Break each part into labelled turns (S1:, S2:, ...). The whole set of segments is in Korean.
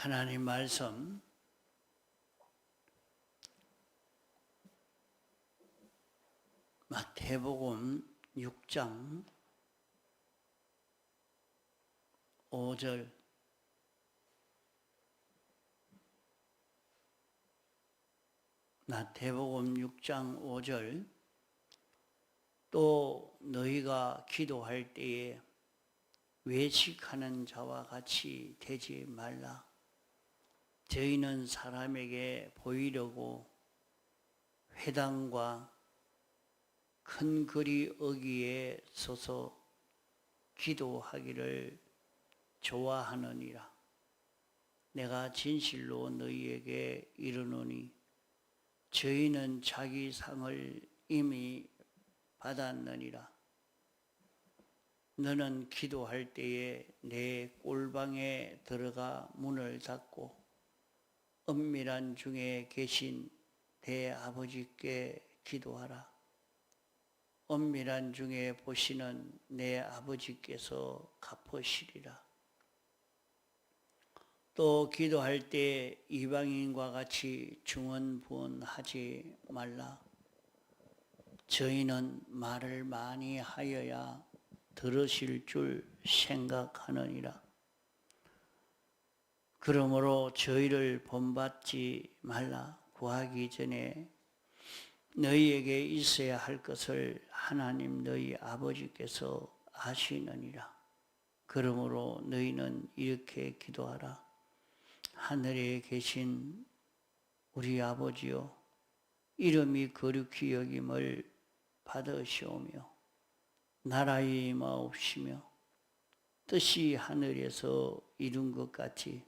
S1: 하나님 말씀. 마태복음 6장 5절. 마태복음 6장 5절. 또 너희가 기도할 때에 외식하는 자와 같이 되지 말라. 저희는 사람에게 보이려고 회당과 큰 거리 어기에 서서 기도하기를 좋아하느니라. 내가 진실로 너희에게 이르노니 저희는 자기 상을 이미 받았느니라. 너는 기도할 때에 내 꼴방에 들어가 문을 닫고 은밀한 중에 계신 내 아버지께 기도하라. 은밀한 중에 보시는 내 아버지께서 갚으시리라. 또 기도할 때 이방인과 같이 중언부언하지 말라. 저희는 말을 많이 하여야 들으실 줄 생각하느니라. 그러므로 저희를 본받지 말라. 구하기 전에 너희에게 있어야 할 것을 하나님 너희 아버지께서 아시느니라. 그러므로 너희는 이렇게 기도하라. 하늘에 계신 우리 아버지요. 이름이 거룩히 여김을 받으시오며 나라의 마옵시며 뜻이 하늘에서 이룬 것 같이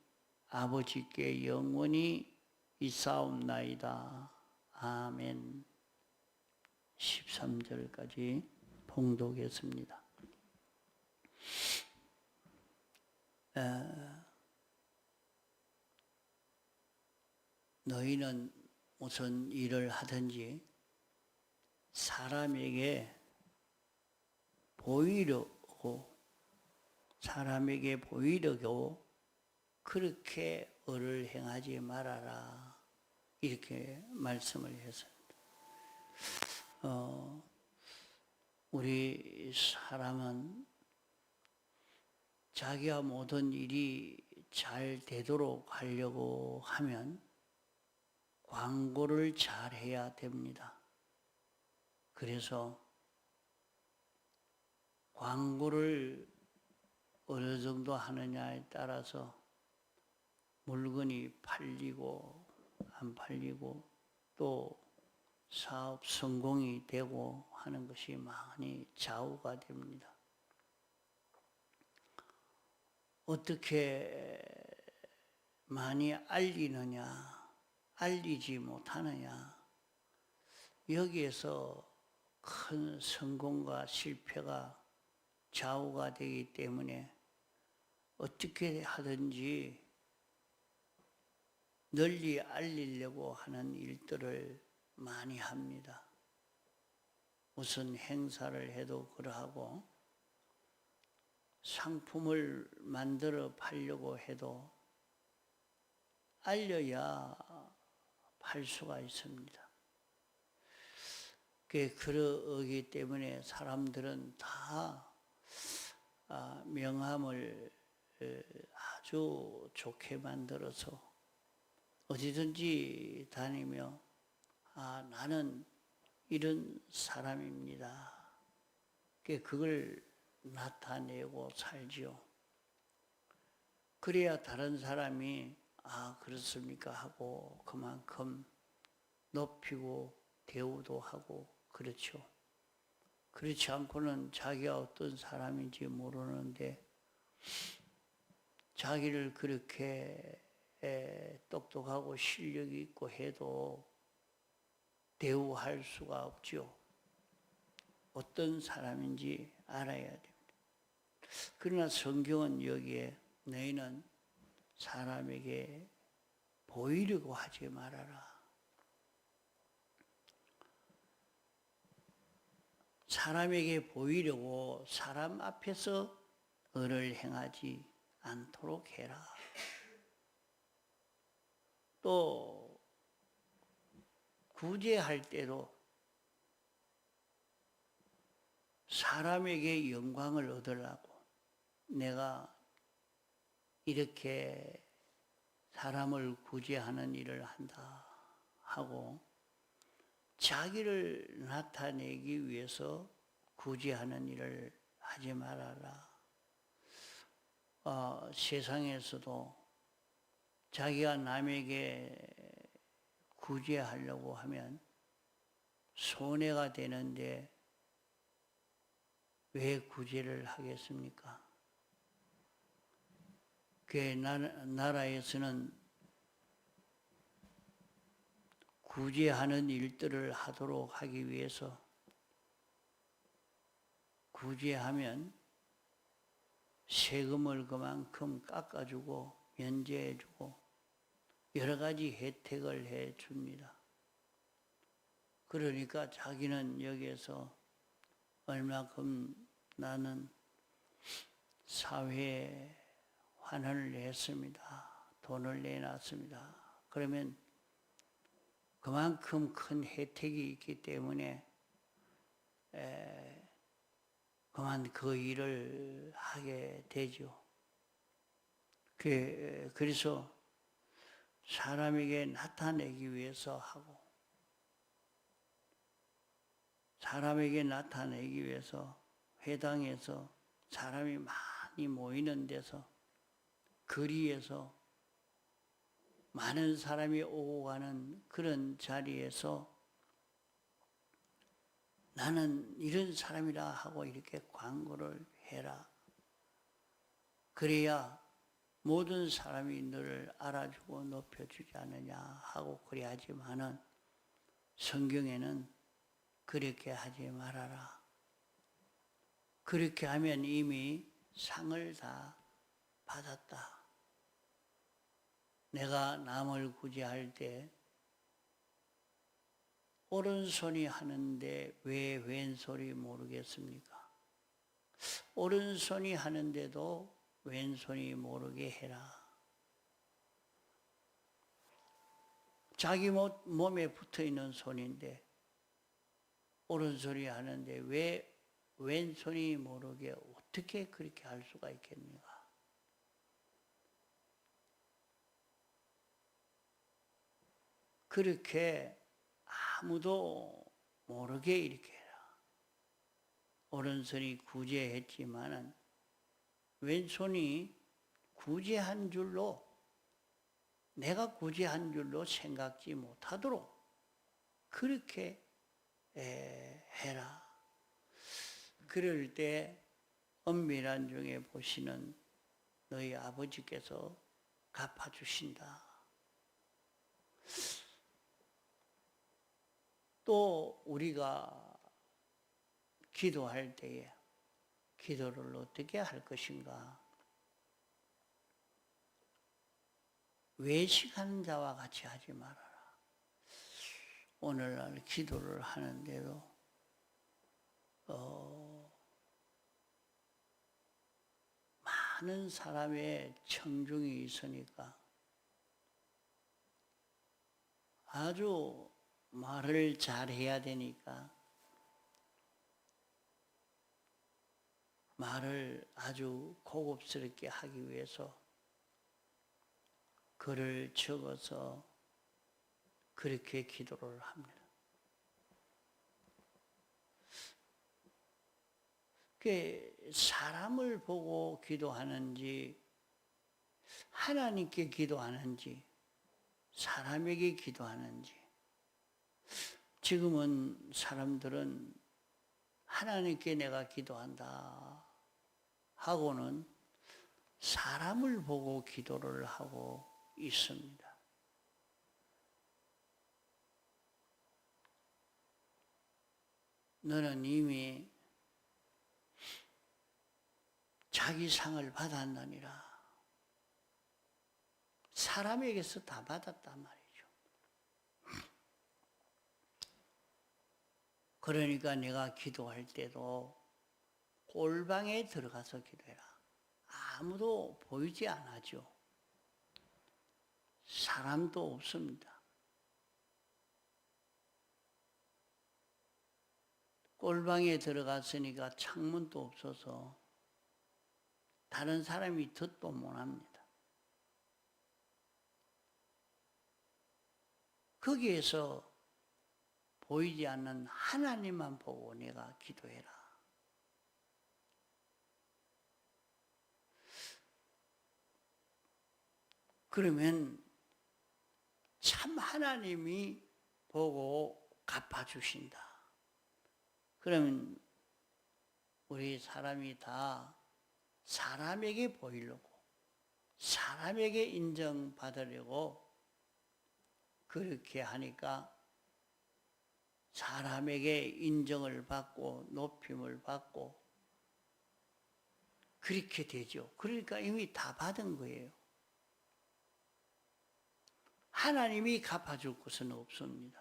S1: 아버지께 영원히 있사옵나이다. 아멘 13절까지 봉독했습니다. 어, 너희는 무슨 일을 하든지 사람에게 보이려고 사람에게 보이려고 그렇게 을을 행하지 말아라 이렇게 말씀을 했습니다. 어, 우리 사람은 자기가 모든 일이 잘 되도록 하려고 하면 광고를 잘 해야 됩니다. 그래서 광고를 어느 정도 하느냐에 따라서 물건이 팔리고 안 팔리고 또 사업 성공이 되고 하는 것이 많이 좌우가 됩니다. 어떻게 많이 알리느냐, 알리지 못하느냐, 여기에서 큰 성공과 실패가 좌우가 되기 때문에 어떻게 하든지 널리 알리려고 하는 일들을 많이 합니다. 무슨 행사를 해도 그러하고 상품을 만들어 팔려고 해도 알려야 팔 수가 있습니다. 그러기 때문에 사람들은 다 아, 명함을 아주 좋게 만들어서 어디든지 다니며 아 나는 이런 사람입니다. 그걸 나타내고 살지요. 그래야 다른 사람이 아 그렇습니까 하고 그만큼 높이고 대우도 하고 그렇죠. 그렇지 않고는 자기가 어떤 사람인지 모르는데 자기를 그렇게 에, 똑똑하고 실력이 있고 해도 대우할 수가 없죠. 어떤 사람인지 알아야 됩니다. 그러나 성경은 여기에 너희는 사람에게 보이려고 하지 말아라. 사람에게 보이려고 사람 앞에서 을을 행하지 않도록 해라. 또 구제할 때도 사람에게 영광을 얻으려고 내가 이렇게 사람을 구제하는 일을 한다 하고 자기를 나타내기 위해서 구제하는 일을 하지 말아라. 어, 세상에서도 자기가 남에게 구제하려고 하면 손해가 되는데 왜 구제를 하겠습니까? 그 나라에서는 구제하는 일들을 하도록 하기 위해서 구제하면 세금을 그만큼 깎아주고 면제해주고 여러 가지 혜택을 해 줍니다. 그러니까 자기는 여기에서 얼마큼 나는 사회에 환원을 했습니다. 돈을 내놨습니다. 그러면 그만큼 큰 혜택이 있기 때문에 에, 그만 그 일을 하게 되죠. 그, 그래서 사람에게 나타내기 위해서 하고 사람에게 나타내기 위해서 회당에서 사람이 많이 모이는 데서 거리에서 많은 사람이 오고 가는 그런 자리에서 나는 이런 사람이라 하고 이렇게 광고를 해라. 그래야 모든 사람이 너를 알아주고 높여주지 않느냐 하고 그래야지만은 성경에는 그렇게 하지 말아라. 그렇게 하면 이미 상을 다 받았다. 내가 남을 구제할 때 오른손이 하는데 왜 왼손이 모르겠습니까? 오른손이 하는데도 왼손이 모르게 해라. 자기 몸에 붙어 있는 손인데 오른손이 하는데 왜 왼손이 모르게 어떻게 그렇게 할 수가 있겠는가? 그렇게 아무도 모르게 이렇게 해라. 오른손이 구제했지만은 왼손이 구제한 줄로 내가 구제한 줄로 생각지 못하도록 그렇게 해라. 그럴 때 엄밀한 중에 보시는 너희 아버지께서 갚아주신다. 또 우리가 기도할 때에 기도를 어떻게 할 것인가? 외식하는 자와 같이 하지 말아라. 오늘날 기도를 하는데도 어, 많은 사람의 청중이 있으니까 아주 말을 잘해야 되니까 말을 아주 고급스럽게 하기 위해서 글을 적어서 그렇게 기도를 합니다. 그 사람을 보고 기도하는지 하나님께 기도하는지 사람에게 기도하는지 지금은 사람들은 하나님께 내가 기도한다 하고는 사람을 보고 기도를 하고 있습니다. 너는 이미 자기 상을 받았느니라. 사람에게서 다 받았단 말이죠. 그러니까 내가 기도할 때도 골방에 들어가서 기도해라. 아무도 보이지 않아죠. 사람도 없습니다. 꼴방에 들어갔으니까 창문도 없어서 다른 사람이 듣도 못합니다. 거기에서 보이지 않는 하나님만 보고 내가 기도해라. 그러면 참 하나님이 보고 갚아주신다. 그러면 우리 사람이 다 사람에게 보이려고, 사람에게 인정받으려고 그렇게 하니까 사람에게 인정을 받고 높임을 받고 그렇게 되죠. 그러니까 이미 다 받은 거예요. 하나님이 갚아줄 것은 없습니다.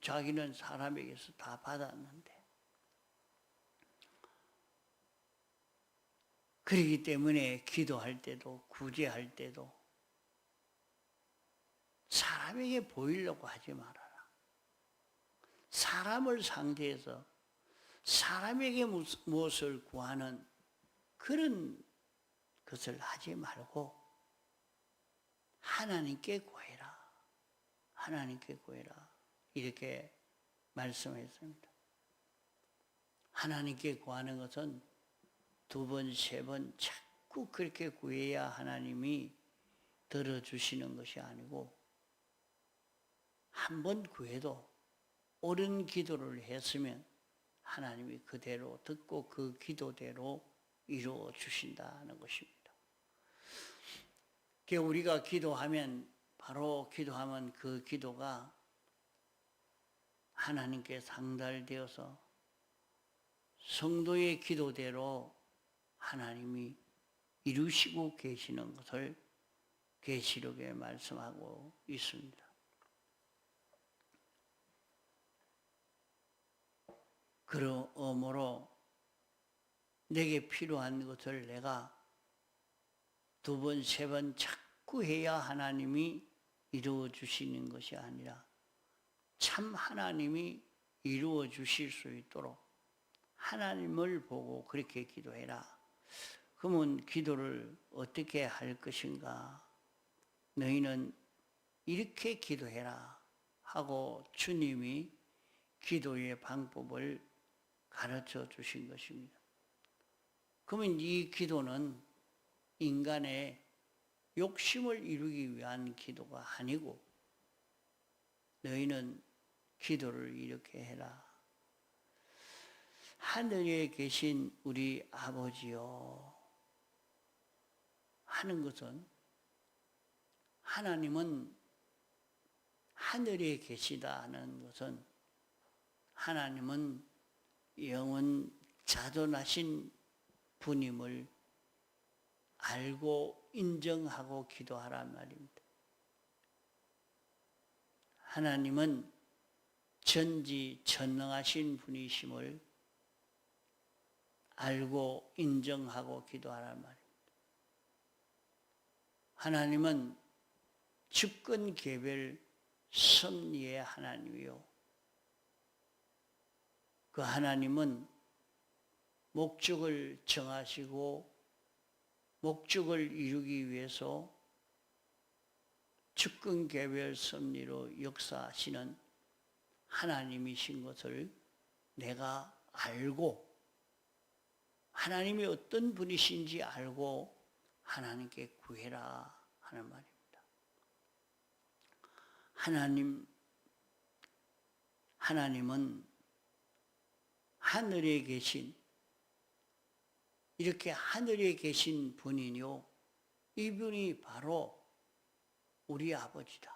S1: 자기는 사람에게서 다 받았는데. 그렇기 때문에 기도할 때도, 구제할 때도 사람에게 보이려고 하지 말아라. 사람을 상대해서 사람에게 무엇을 구하는 그런 것을 하지 말고 하나님께 구해라. 하나님께 구해라. 이렇게 말씀했습니다. 하나님께 구하는 것은 두 번, 세 번 자꾸 그렇게 구해야 하나님이 들어주시는 것이 아니고 한 번 구해도 옳은 기도를 했으면 하나님이 그대로 듣고 그 기도대로 이루어 주신다는 것입니다. 우리가 기도하면 바로 기도하면 그 기도가 하나님께 상달되어서 성도의 기도대로 하나님이 이루시고 계시는 것을 계시록에 말씀하고 있습니다. 그러므로 내게 필요한 것을 내가 두 번, 세 번 자꾸 해야 하나님이 이루어 주시는 것이 아니라 참 하나님이 이루어 주실 수 있도록 하나님을 보고 그렇게 기도해라. 그러면 기도를 어떻게 할 것인가? 너희는 이렇게 기도해라. 하고 주님이 기도의 방법을 가르쳐 주신 것입니다. 그러면 이 기도는 인간의 욕심을 이루기 위한 기도가 아니고 너희는 기도를 이렇게 해라. 하늘에 계신 우리 아버지요. 하는 것은 하나님은 하늘에 계시다 하는 것은 하나님은 영원 자존하신 분임을 알고 인정하고 기도하란 말입니다. 하나님은 전지 전능하신 분이심을 알고 인정하고 기도하란 말입니다. 하나님은 주권 개별 섭리의 하나님이요. 그 하나님은 목적을 정하시고 목적을 이루기 위해서 주권 개별 섭리로 역사하시는 하나님이신 것을 내가 알고 하나님이 어떤 분이신지 알고 하나님께 구해라 하는 말입니다. 하나님 하나님은 하늘에 계신 이렇게 하늘에 계신 분이요. 이분이 바로 우리 아버지다.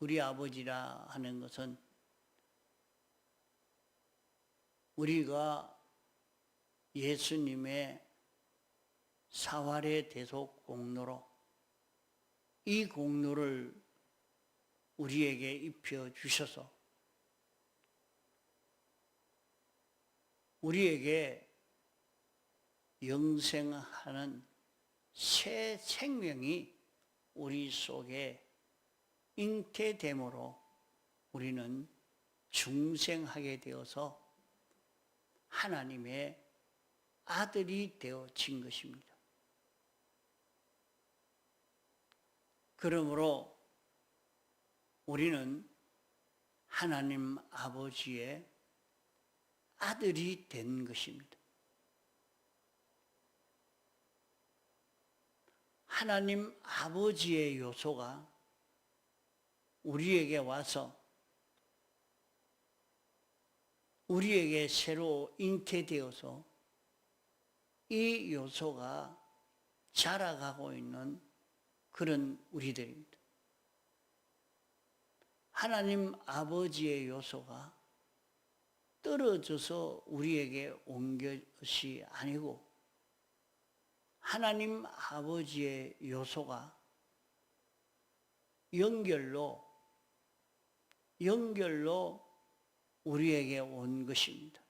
S1: 우리 아버지라 하는 것은 우리가 예수님의 사활의 대속 공로로 이 공로를 우리에게 입혀 주셔서 우리에게 영생하는 새 생명이 우리 속에 잉태됨으로 우리는 중생하게 되어서 하나님의 아들이 되어진 것입니다. 그러므로 우리는 하나님 아버지의 아들이 된 것입니다. 하나님 아버지의 요소가 우리에게 와서 우리에게 새로 잉태되어서 이 요소가 자라가고 있는 그런 우리들입니다. 하나님 아버지의 요소가 떨어져서 우리에게 온 것이 아니고 하나님 아버지의 요소가 연결로 연결로 우리에게 온 것입니다.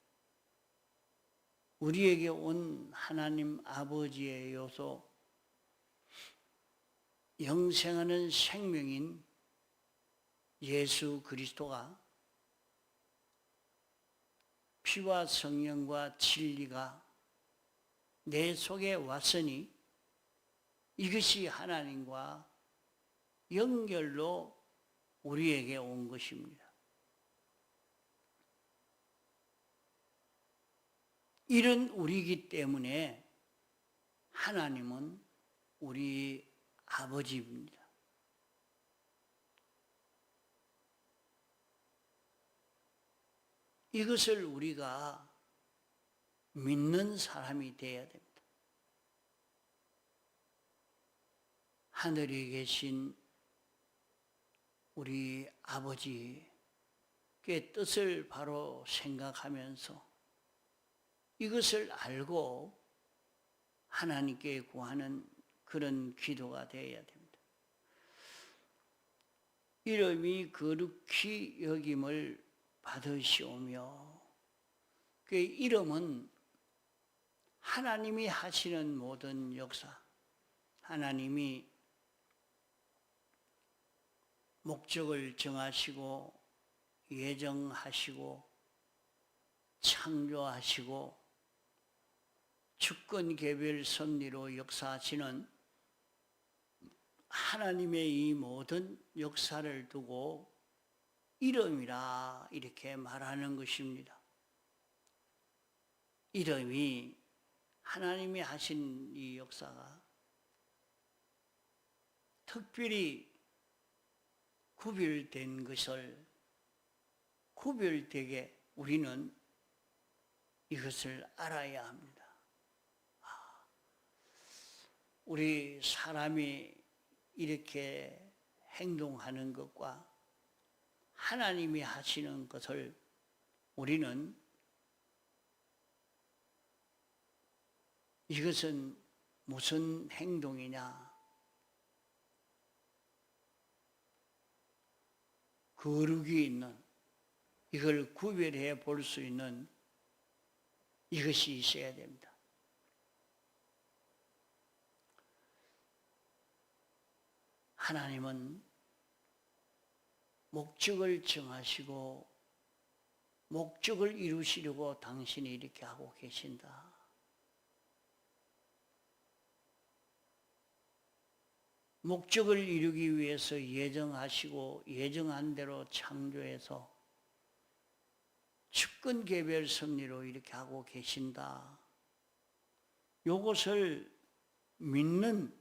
S1: 우리에게 온 하나님 아버지의 요소, 영생하는 생명인 예수 그리스도가 피와 성령과 진리가 내 속에 왔으니 이것이 하나님과 연결로 우리에게 온 것입니다. 이런 우리이기 때문에 하나님은 우리 아버지입니다. 이것을 우리가 믿는 사람이 되어야 됩니다. 하늘에 계신 우리 아버지의 뜻을 바로 생각하면서 이것을 알고 하나님께 구하는 그런 기도가 되어야 됩니다. 이름이 거룩히 여김을 받으시오며 그 이름은 하나님이 하시는 모든 역사, 하나님이 목적을 정하시고 예정하시고 창조하시고 주권 개별 섭리로 역사하시는 하나님의 이 모든 역사를 두고 이름이라 이렇게 말하는 것입니다. 이름이 하나님이 하신 이 역사가 특별히 구별된 것을 구별되게 우리는 이것을 알아야 합니다. 아, 우리 사람이 이렇게 행동하는 것과 하나님이 하시는 것을 우리는 이것은 무슨 행동이냐? 거룩이 있는 이걸 구별해 볼 수 있는 이것이 있어야 됩니다. 하나님은 목적을 정하시고 목적을 이루시려고 당신이 이렇게 하고 계신다. 목적을 이루기 위해서 예정하시고 예정한 대로 창조해서 주권 개별 섭리로 이렇게 하고 계신다. 요것을 믿는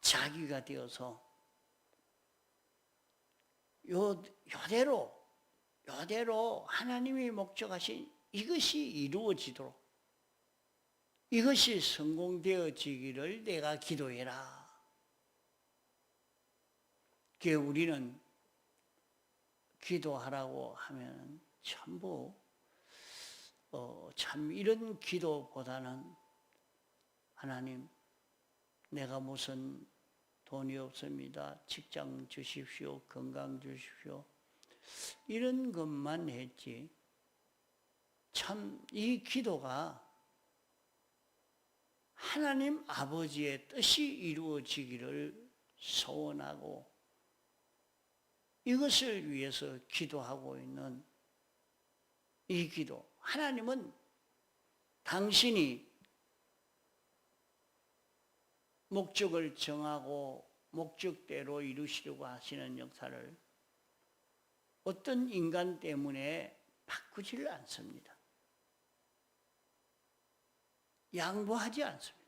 S1: 자기가 되어서 요, 요대로, 요대로 하나님이 목적하신 이것이 이루어지도록 이것이 성공되어지기를 내가 기도해라. 그 우리는 기도하라고 하면 전부 어, 참 이런 기도보다는 하나님 내가 무슨 돈이 없습니다. 직장 주십시오. 건강 주십시오. 이런 것만 했지. 참 이 기도가 하나님 아버지의 뜻이 이루어지기를 소원하고 이것을 위해서 기도하고 있는 이 기도. 하나님은 당신이 목적을 정하고 목적대로 이루시려고 하시는 역사를 어떤 인간 때문에 바꾸지를 않습니다. 양보하지 않습니다.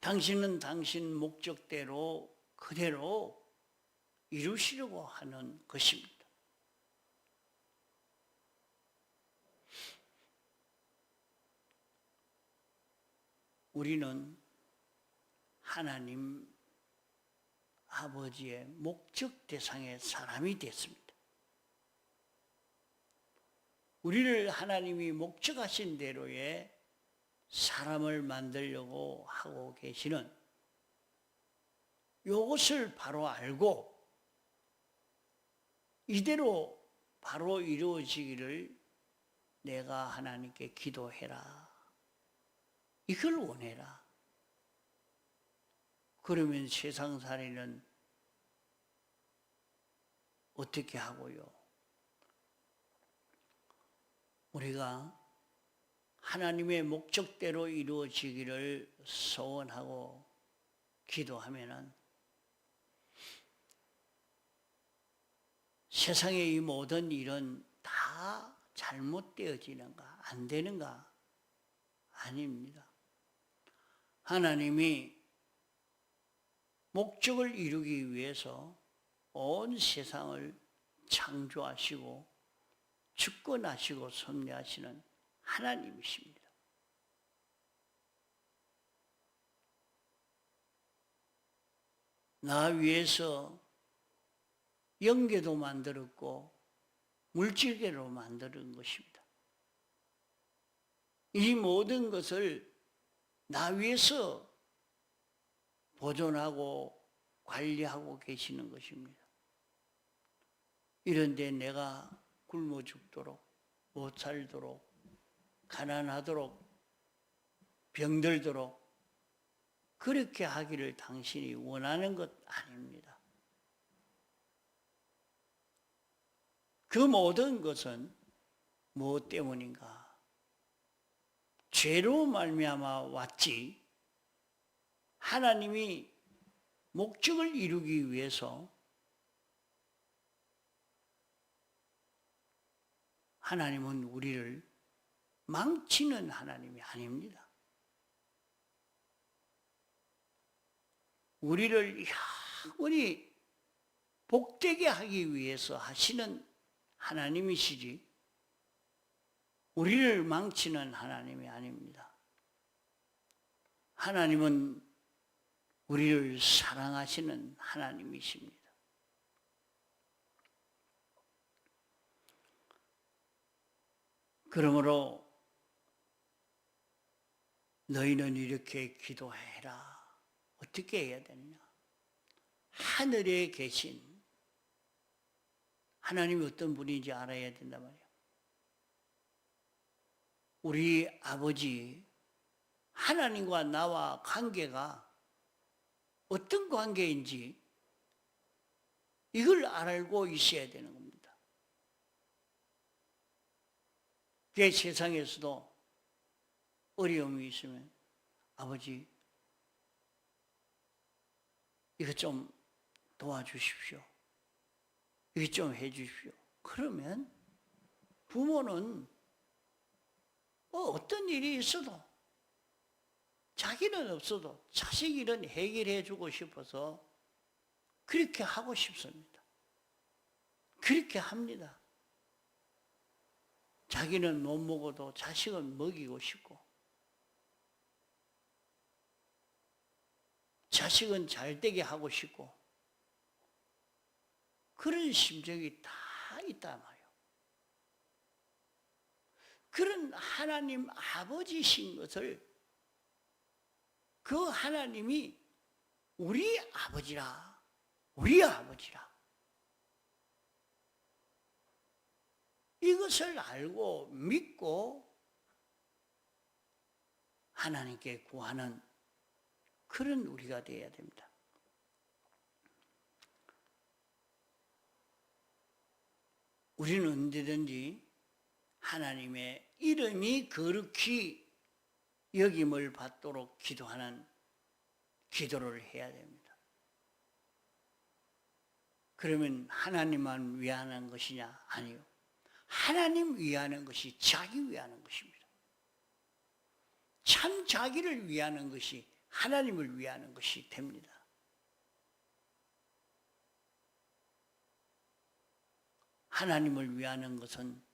S1: 당신은 당신 목적대로 그대로 이루시려고 하는 것입니다. 우리는 하나님 아버지의 목적 대상의 사람이 됐습니다. 우리를 하나님이 목적하신 대로의 사람을 만들려고 하고 계시는 이것을 바로 알고 이대로 바로 이루어지기를 내가 하나님께 기도해라. 이걸 원해라. 그러면 세상살이는 어떻게 하고요? 우리가 하나님의 목적대로 이루어지기를 소원하고 기도하면은 세상의 이 모든 일은 다 잘못되어지는가, 안 되는가? 아닙니다. 하나님이 목적을 이루기 위해서 온 세상을 창조하시고 주권하시고 섭리하시는 하나님이십니다. 나 위해서 영계도 만들었고 물질계로 만드는 것입니다. 이 모든 것을 나 위해서 보존하고 관리하고 계시는 것입니다. 이런데 내가 굶어 죽도록 못 살도록 가난하도록 병들도록 그렇게 하기를 당신이 원하는 것 아닙니다. 그 모든 것은 무엇 때문인가? 죄로 말미암아 왔지. 하나님이 목적을 이루기 위해서 하나님은 우리를 망치는 하나님이 아닙니다. 우리를 영원히 복되게 하기 위해서 하시는 하나님이시지, 우리를 망치는 하나님이 아닙니다. 하나님은 우리를 사랑하시는 하나님이십니다. 그러므로 너희는 이렇게 기도해라. 어떻게 해야 되느냐? 하늘에 계신 하나님이 어떤 분인지 알아야 된단 말이야. 우리 아버지 하나님과 나와 관계가 어떤 관계인지 이걸 알고 있어야 되는 겁니다. 그 세상에서도 어려움이 있으면 아버지 이것 좀 도와주십시오. 이것 좀 해 주십시오. 그러면 부모는 뭐 어떤 일이 있어도 자기는 없어도 자식 일은 해결해 주고 싶어서 그렇게 하고 싶습니다. 그렇게 합니다. 자기는 못 먹어도 자식은 먹이고 싶고 자식은 잘 되게 하고 싶고 그런 심정이 다 있단 말이에요. 그런 하나님 아버지신 것을 그 하나님이 우리 아버지라, 우리 아버지라. 이것을 알고 믿고 하나님께 구하는 그런 우리가 되어야 됩니다. 우리는 언제든지 하나님의 이름이 거룩히 여김을 받도록 기도하는 기도를 해야 됩니다. 그러면 하나님만 위하는 것이냐? 아니요. 하나님 위하는 것이 자기 위하는 것입니다. 참 자기를 위하는 것이 하나님을 위하는 것이 됩니다. 하나님을 위하는 것은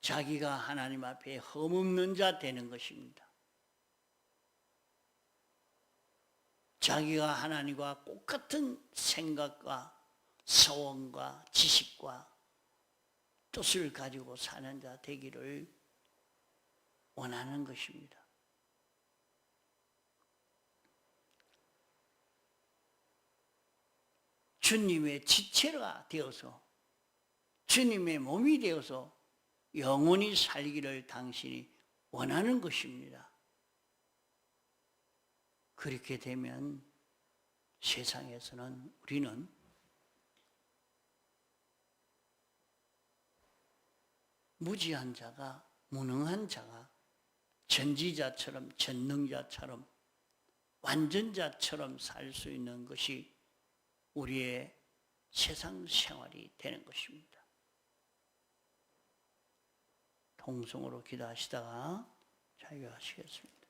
S1: 자기가 하나님 앞에 흠없는 자 되는 것입니다. 자기가 하나님과 똑같은 생각과 소원과 지식과 뜻을 가지고 사는 자 되기를 원하는 것입니다. 주님의 지체가 되어서 주님의 몸이 되어서 영원히 살기를 당신이 원하는 것입니다. 그렇게 되면 세상에서는 우리는 무지한 자가 무능한 자가 전지자처럼 전능자처럼 완전자처럼 살 수 있는 것이 우리의 세상 생활이 되는 것입니다. 통성으로 기도하시다가 자유하시겠습니다.